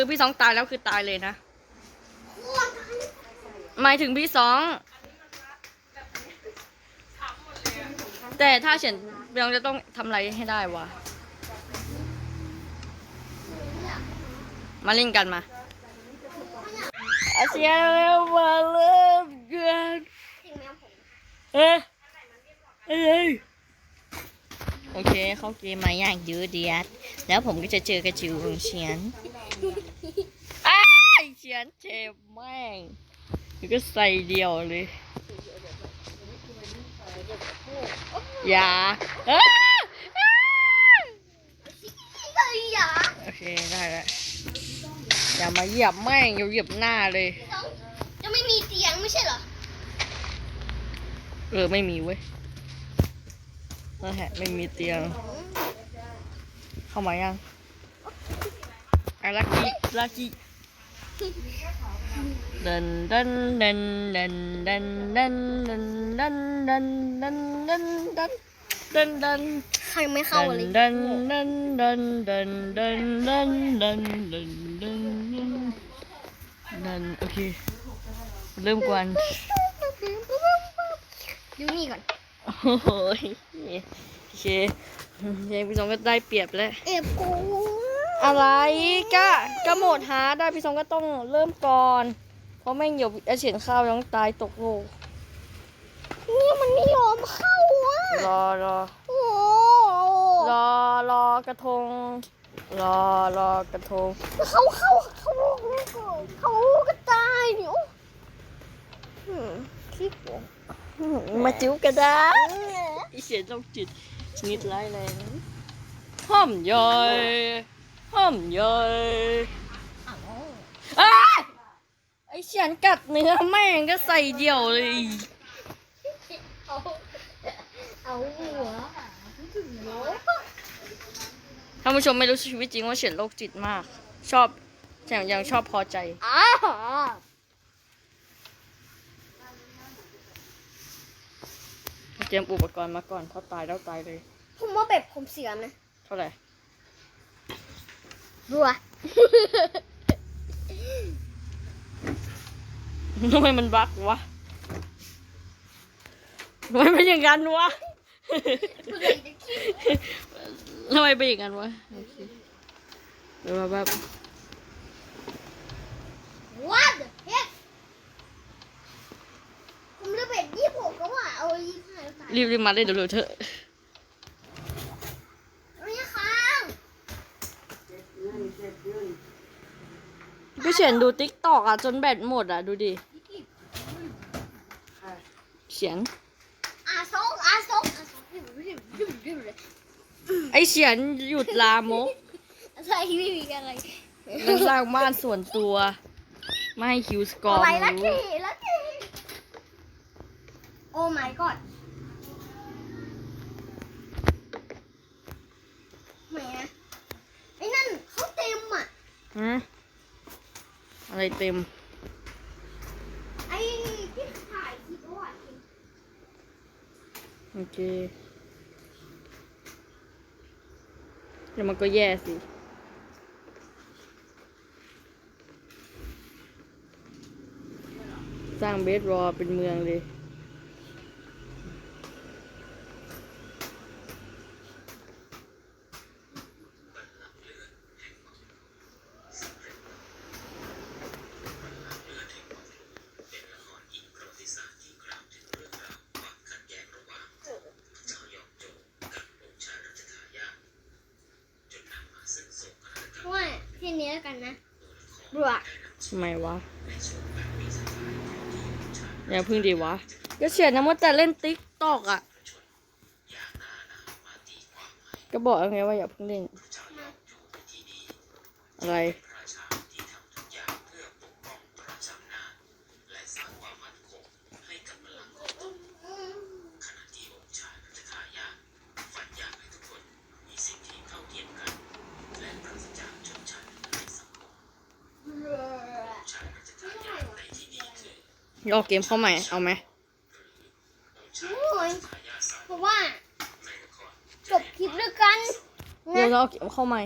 ือพี่สองตายแล้วคือตายเลยนะ หมายถึงพี่สอง แต่ถ้าเฉียนยังจะต้องทำอะไรให้ได้วะ มาเล่นกันมาอาเซียเร็วมาเริ่มกันเอ๊ะเอ้ย โอเค เข้าเกมมาอย่างยืดเดียด แล้วผมก็จะเจอกระจิวของเฉียนอ้ายเฉียนเจ็บแม่งแล้วก็ใส่เดียวเลย อย่าอ้าอ้าโอเค ได้แล้วอย่ามาเหยียบแม่งอย่าเหยียบหน้าเลยจะไม่มีเตียงไม่ใช่เหรอ เออ ไม่มีเว้ย นั่นแหละไม่มีเตียง เข้ามายังอ้ลักกี้ลักกี้เดินเดินเดินเดินเดินเดินเดินเดินเดินเดินเดินเดินเดินเดินใครไม่เข้าเลยเดินเดินเดินเดินเดินเดินเดินเดินเดินเดินเดินโอเคเริ่มกวนดูนี่ก่อน โอ้โหโอเคยังพี่สองก็ได้เปรียบแล้วเอฟกูอะไรก็ก็โหมดหาได้พี่สองก็ต้องเริ่มก่อน เพราะแม่งเดี๋ยวอาเฉียนข้าวยังตายตกโลกนี่มันไม่ยอมเข้าอะรอรอโอ้รอรอกระทง รอรอกระทงเขาเข้าเขาเขาก็ตายเดี๋ย วขี้โกงมาจิ้วกระดาษอีเสียต้องจิตชนิดร้ายแรงห้อมย่อยห้อมย่อยอ้ายไอเฉียนกัดเนื้อแม่งก็ใส่เดี่ยวเลยเอาเอาหัวท่านผู้ชมไม่รู้ชีวิตจริงว่าเฉียนโรคจิตมาก ชอบแถมยังชอบพอใจ อ้า เตรียมอุปกรณ์มาก่อนเพราะตายแล้วตายเลย ผมว่าแบบผมเสียมนะ เท่าไหร่รัว ทำไมมันบั๊กวะทำไมเป็นอย่างนั้นวะ ทำไมเป็นอย่างนั้นวะโอเคเดี๋ยวแบบวัดเฮ็ดผมจะ เป็นยี่สิบก็ว่าเอายี่สิบห้าแล้วตายรีบรีบมาได้เร็วๆเถอะไม่ค้างพี่เฉียนดูติ๊กตอกอะจนแบตหมดอะดูดิเฉียนอาสองอาสองอาสองไอเฉียนหยุดลามกอะไรไม่มีอะไรมันสร้างบ้านส่วนตัว ไม่ให้คิวสกอร์อะไรมัละนทีรู้ละที โอ้ my god แหมไอ้นั่นเขาเต็มอะฮะอะไรเต็ม ไอ้ที่ถ่ายคลิปเอาไว้โอเคเดี๋ยวมันก็แย่สิสร้างเบสรอเป็นเมืองเลย ว่าแค่นี้แล้วกันนะบวก ทำ ไมวะ อย่าพึ่งดีวะ ก็เฉียนนะมดแต่เล่นติ๊กตอกอะ ก็บอกแล้วไงว่าอย่าเพิ่งเล่น อะไร ออกเกมเข้าใหม่ เอาไหมโอ้ยเพราะว่าจบคลิปด้วยกันเดี๋ยวนะเราเอาเกมเข้าใหม่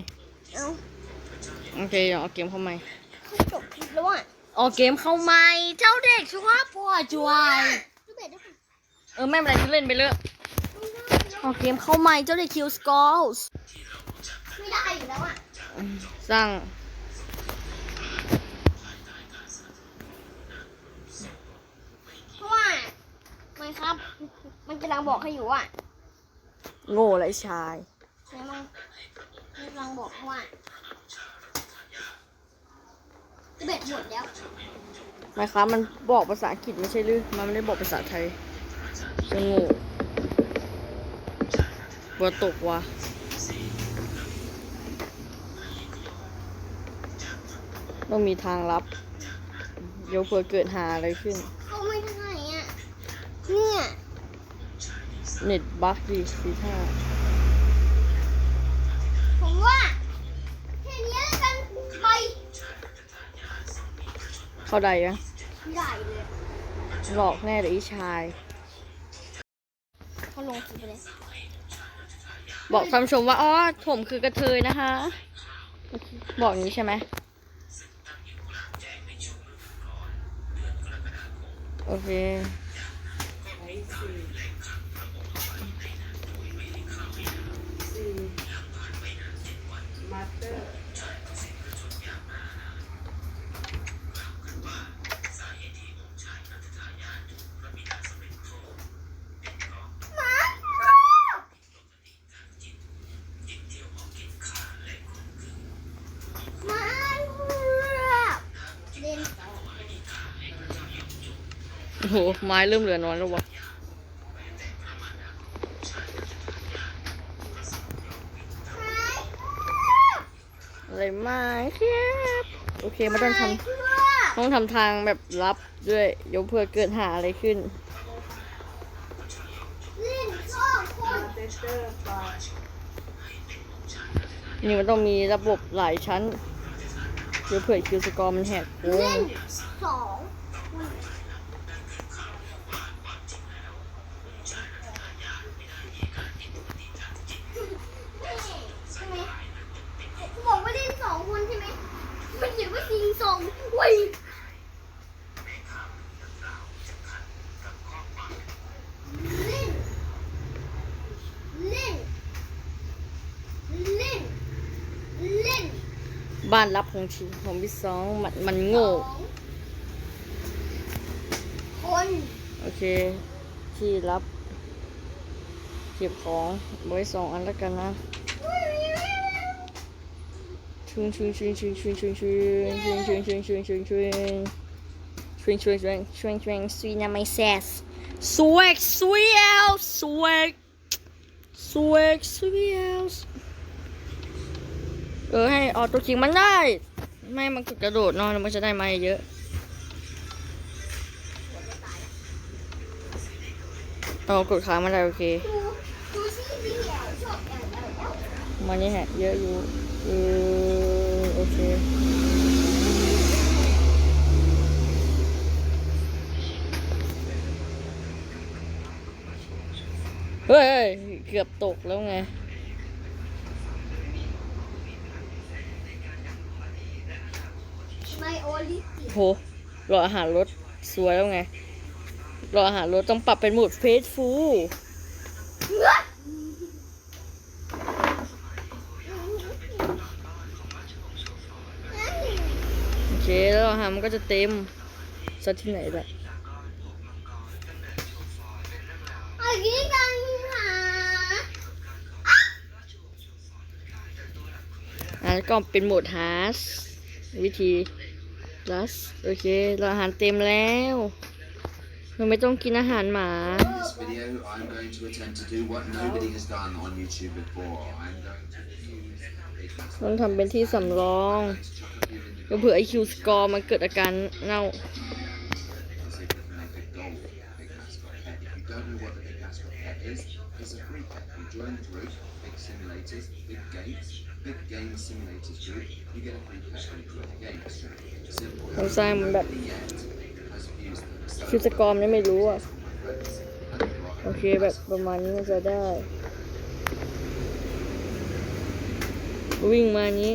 เอาโอเคเดี๋ยวเอาเกมเข้าใหม่เขาจบคลิปแล้วอะออกเกมเข้าใหม่ เจ้าเด็กชัวร์พ่อจวยดูเบ็ดด้วยค่ะเออไม่เป็นไรที่เล่นไปเลยออกเกมเข้าใหม่ เจ้าเด็กคิวสกอร์สไม่ได้อยู่แล้วอะ สร้าง เพราะว่ามัน ครับ มันกำลังบอกให้อยู่ว่าโง่ไรชายเนี่ยมันมันกำลังบอกว่าจะเบ็ดหมดแล้วนะครับมันบอกภาษาอังกฤษไม่ใช่หรือ มันไม่ได้บอกภาษาไทยจะโง่บัวตกว่ะต้องมีทางลับ เดี๋ยวเผื่อเกิดหาอะไรขึ้น เขาไม่ได้อะ เนี่ยเน็ตบั๊กดีสีท่าผมว่าแค่นี้แล้วกันไปเข้าใดยังไม่ได้เลยหลอกแน่เลยอีชาย เขาลงคลิปไปเลยบอกท่านผู้ชมว่า อ๋อ ผมคือกระเทยนะคะ บอกอย่างนี้ใช่ไหมโอเค มาโอ้โห ไม้เริ่มเหลือน้อยแล้ววะ อะไรไม้ครับ โอเคไม่ต้องทำต้องทำทางแบบลับด้วยเดี๋ยวเผื่อเกิดหาอะไรขึ้นเล่นสองคนนี่มันต้องมีระบบหลายชั้นเดี๋ยวเผื่อคิวสกอร์มันแหกโค้เล่งนสองคนใช่ไหมเขาบอกว่าเล่นสองคนใช่ไหมมันเขียนว่าซิงสองเว้ยเล่น เล่น เล่น เล่น บ้านรับของชีของพี่สองมันมันโง่สองคนโอเค ที่รับ เก็บของไว้สองอันแล้วกันนะชุนชุนชุนชุนชุนชุนชุนชุนชุนชุนชุนชุนชุนชุนชุนชุนชุนชุนสวีนาไม่แซสสวกสวีเอลสวกสวกสวีเอล เออให้ออโต้คิงมันได้ ไม่มันกระโดดเนอนมันจะได้มาเยอะเอากดค้างมาได้โอเคมันนี่แหะเยอะอยู่เออโอเคเฮ้ย เกือบตกแล้วไง ไม่ โอลิปิโหรออาหารรถสวยแล้วไง รออาหารรถต้องปรับเป็นโหมดเฟสฟูลโอเคแล้วอาหารมันก็จะเต็มซะที่ไหนล่ะเอาอย่างนี้กันค่ะอะแล้วก็เป็นโหมดฮาร์สวิธี ลัสโอเคเราอาหารเต็มแล้วเราไม่ต้องกินอาหารหมา In this video, I'm going to attempt to do what nobody has done on YouTube before. I'm going to use a ต้องทำเป็นที่สำรอง Let's chuck a few in the ก็เผื่อไอคิวสกอร์มันเกิดอาการเน่า and see if we can make a goal with the big mascot pet. If you don't know what the big mascot pet is, it's a free pet. You join the group, big simulators, big games, ผมาสร้างมันแบบคือสกอมเนี่ไม่รู้อะ โอเคแบบประมาณนี้จะได้ วิ่งมานี้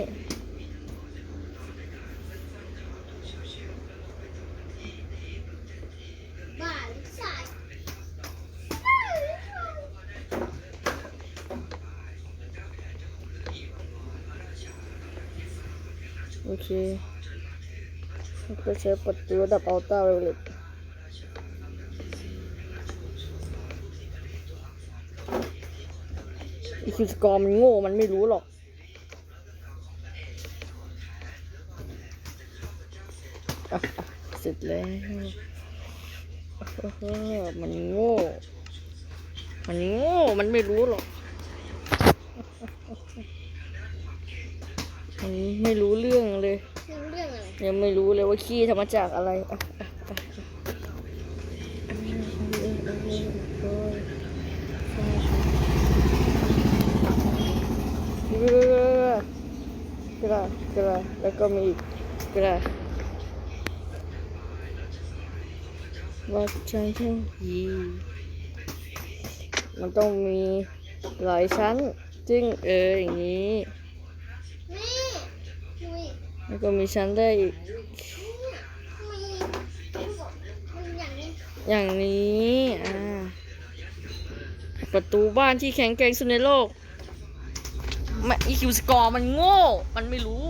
เคก็ใช้ประตูระดับอัลต้าเรเลตอีคิวสกอร์มันโง่ มันไม่รู้หรอก เสร็จแล้วมันโง่ มันโง่ มันไม่รู้หรอก มัน ไม่รู้เรื่องเลย เรื่องอะไรยังไม่รู้เลยว่าขี้ทำมาจากอะไรอะอะอะกระกระกระแล้วก็มีอีกกระวัดชั้นเท่ายีมันต้องมีหลายชั้น จึงเอออย่างนี้นี่นุ้ย แล้วก็มีชั้นได้อีกเนี่ยทำไมมันบอกมันอย่างนี้อย่างนี้ประตูบ้านที่แข็งแกร่งสุดในโลกแม่อีคิวสกอร์มันโง่ มันไม่รู้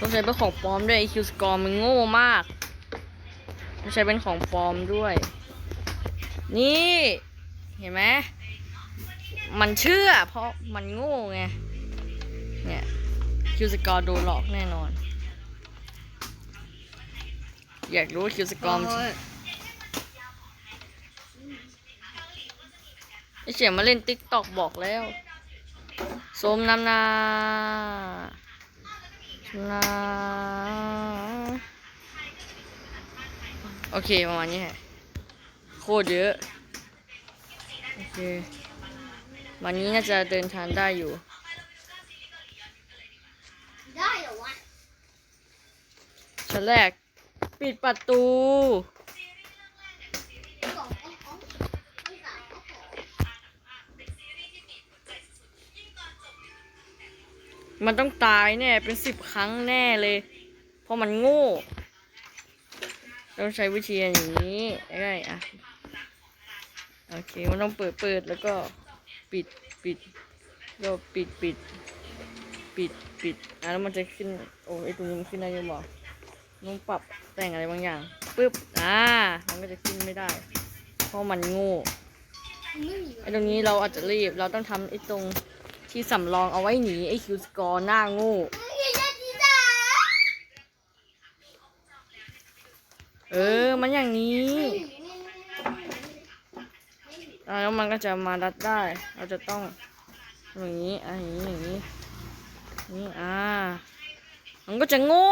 ต้องใช้เป็นของปลอมด้วย EQ score มันโง่มากต้องใช้เป็นของปลอมด้วย นี่เห็นไหมมันเชื่อ เพราะมันโง่ไง เนี่ยคิวสกอร์โดนหลอกแน่นอน อยากรู้ว่าคิวสกอร์ไอเฉียมาเล่นติ๊กตอกบอกแล้วสมน้ำนา นะโอเคประมาณนี้แหละโคตรเยอะโอเควันนี้น่าจะเดินทางได้อยู่ ได้เหรอวะชั้นแรก ปิดประตู มันต้องตายแน่ เป็นสิบครั้งแน่เลย เพราะมันโง่ต้องใช้วิธีอย่างนี้ได้อะโอเค มันต้องเปิดเปิดแล้วก็ปิดปิดก็ปิดปิด ปิดปิดอะแล้วมันจะขึ้น โอ้ไอตรงนี้มันขึ้นได้ยังบอกต้องปรับแต่งอะไรบางอย่างปึ๊บอ่ามันก็จะขึ้นไม่ได้ เพราะมันโง่ไอตรงนี้เราอาจจะรีบเราต้องทำไอตรง ที่สำรองเอาไว้หนีไอ้คิวสกอร์หน้าโง่เออ มันอย่างนี้แล้วมันก็จะมาดัดได้ เราจะต้องอย่างนี้อะอย่างนี้อย่างนี้นี่อ่า มันก็จะโง่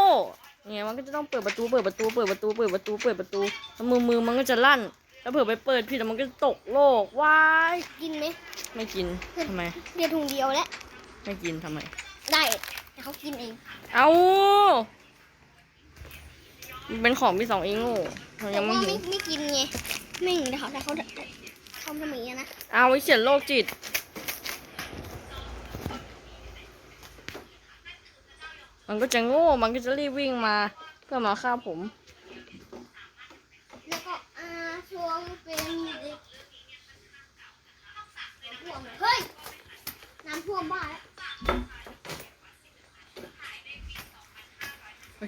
เนี่ยมันก็จะต้องเปิดประตู เปิดประตู เปิดประตู เปิดประตู เปิดประตูแล้วมือมือมันก็จะลั่น แล้วเผื่อไปเปิดผิดแล้วมันก็จะตกโลกว้ายกินไหมไม่กินทำไมเดียวถุงเดียวแล้วไม่กินทำไม ได้แต่เขากินเอง เอามันเป็นของพี่สองเองโง่เราแต่ยังไม่ว่าหิไม่วไม่กินไงไม่เห็นเขาแต่เขาเขาทำอย่างนี้นะเอาไว้เขียนโรคจิตมันก็จะโง่ มันก็จะรีบวิ่งมา เพื่อมาฆ่าผม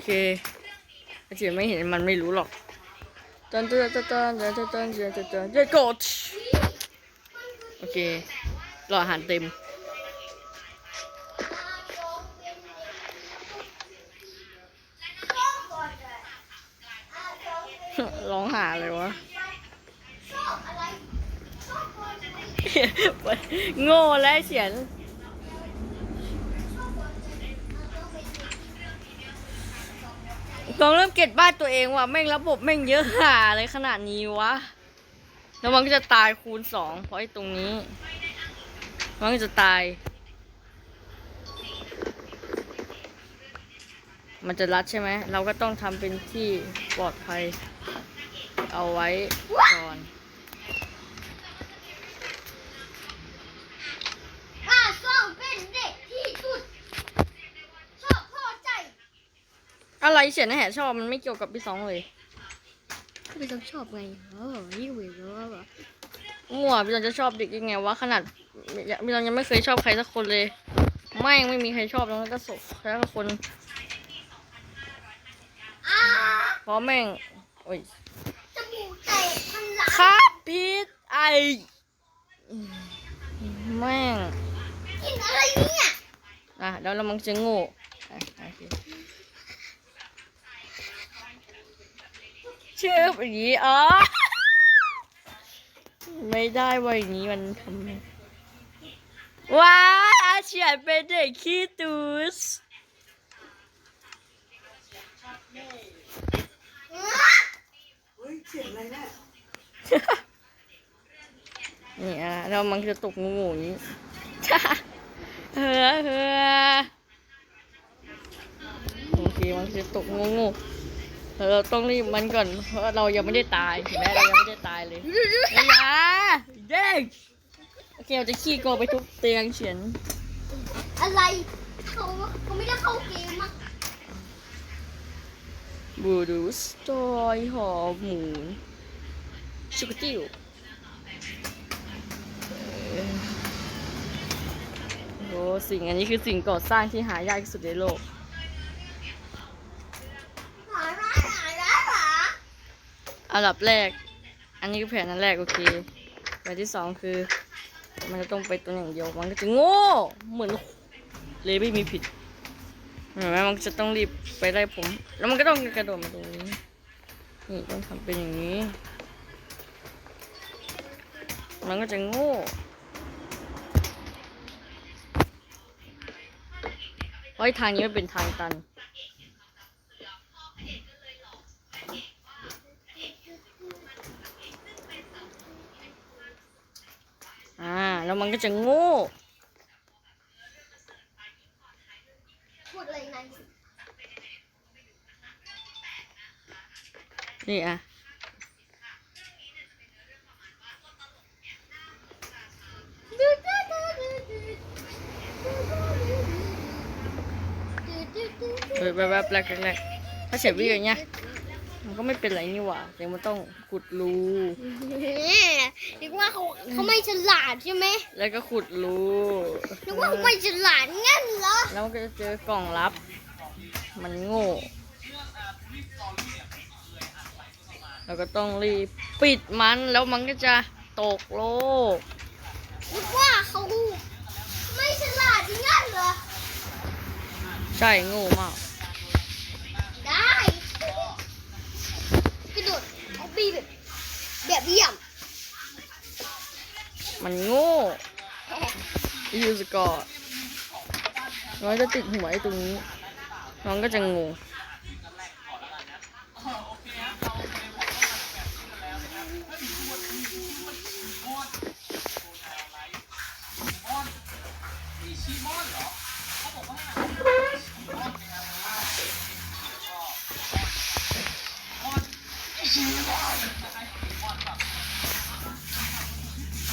เคไอเจียไม่เห็นมันไม่รู้หรอกตันตันตันตันตันตันตันตันตันตันเย้กดโอเครออาหารเต็ม ร้องหาเลยวะโง่และเฉียน กองเริ่มเก็ตบ้านตัวเองว่ะแม่งระบบแม่งเยอะหาอะไรขนาดนี้วะแล้วมันก็จะตายคูณสองเพราะไอ้ตรงนี้ มันก็จะตาย มันจะรัดใช่ไหม เราก็ต้องทำเป็นที่ปลอดภัย เอาไว้ก่อน อบพ่อใจอะไรเฉียนแห่ชอบมันไม่เกี่ยวกับพี่สองเลยก็ไปต้องชอบไงเออนี่เว้ยเออมั่วพี่ตองจะชอบเด็กยังไงวะขนาดพี่ตองยังไม่เคยชอบใครสักคนเลย ไม่งไม่มีใครชอบแล้วก็สกแล้วก็คนอ้าเพราะแม่งโอ้ยจมูกแตกมันหลามครับพีทไอแม่งกินอะไรเนี่ยอะแล้วเรามังจะโง่ อะโอเคชื่อแบบนี้อ๋อไม่ได้วันนี้มันทำไมว้ายอาเฉียนเป็นเด็กขี้ตูสนี่อะเรามันจะตกงูอย่างนี้เฮ้อเฮ้อโอเคมันจะตกงูงู เราต้องรีบมันก่อน เพราะเรายังไม่ได้ตายเห็นไหมเรายังไม่ได้ตายเลยไอ้ยาเด็กโอเคเราจะขี้โกไปทุบเตียงเฉียน อะไรเขาเขาไม่ได้เข้าเกมมั้งบูดูสตอยหอมหมูชิคกิ้วเอ่อโอ้สิ่งอันนี้คือสิ่งก่อสร้างที่หายากที่สุดในโลก หาร้านหาร้านหา อันดับแรก อันนี้คือแผนอันแรกโอเคแผนที่สองคือ มันจะต้องไปตัวอย่างเดียวมันก็จะโง่เหมือนเลยไม่มีผิดเห็นไหมมันจะต้องรีบไปไล่ผม แล้วมันก็ต้องกระโดดมาตรงนี้นี่ต้องทำเป็นอย่างนี้ มันก็จะโง่เพราะไอ้ทางนี้มันเป็นทางตัน อ่า แล้ว มันก็จะโง่พูดอะไรนั่นนี่อะเออแบบแบบแรกแรกถ้าเสียวิวอย่างเงี้ย มันก็ไม่เป็นไรนี่หว่าแต่มันต้องขุดรูนึกว่าเขาเขาไม่ฉลาดใช่ไหมแล้วก็ขุดรูนึกว่าเขาไม่ฉลาดงั้นเหรอแล้วมันก็จะเจอกล่องลับ มันโง่เราก็ต้องรีบปิดมันแล้วมันก็จะตกโลกนึกว่าเขาไม่ฉลาดงั้นเหรอใช่โง่มาก ได้ก ระโดดเอาบีแบบแบบเยี่ยมมันโง่ยูสกอร์น้องจะติดหัวไอ้ตรงนี้ น้องก็จะงง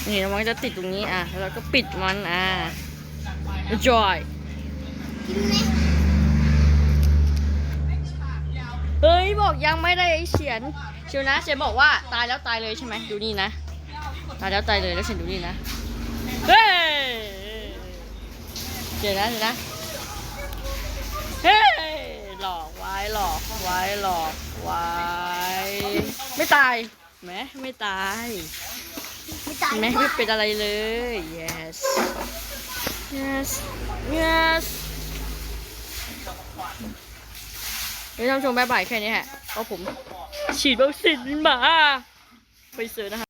นี่มันก็จะติดตรงนี้อะแล้วก็ปิดมันอะ enjoy กินไหมเฮ้ยบอกยังไม่ได้ไอเฉียนเชียวนะเฉียนบอกว่าตายแล้วตายเลยใช่ไหมดูนี่นะตายแล้วตายเลยแล้วเฉียนดูนี่นะเฮ้ยเดี๋ยวนะเดี๋ยวนะเฮ้ยหลอกไว้หลอกไว้หลอกไว้ไม่ตายแหมไม่ตาย เห็นไหมไม่เป็นอะไรเลย yes yes yes เฮ้ยท่านผู้ชมบายบายแค่นี้ฮะเพราะผมฉีดวัคซีนมาไปซื้อนะคะ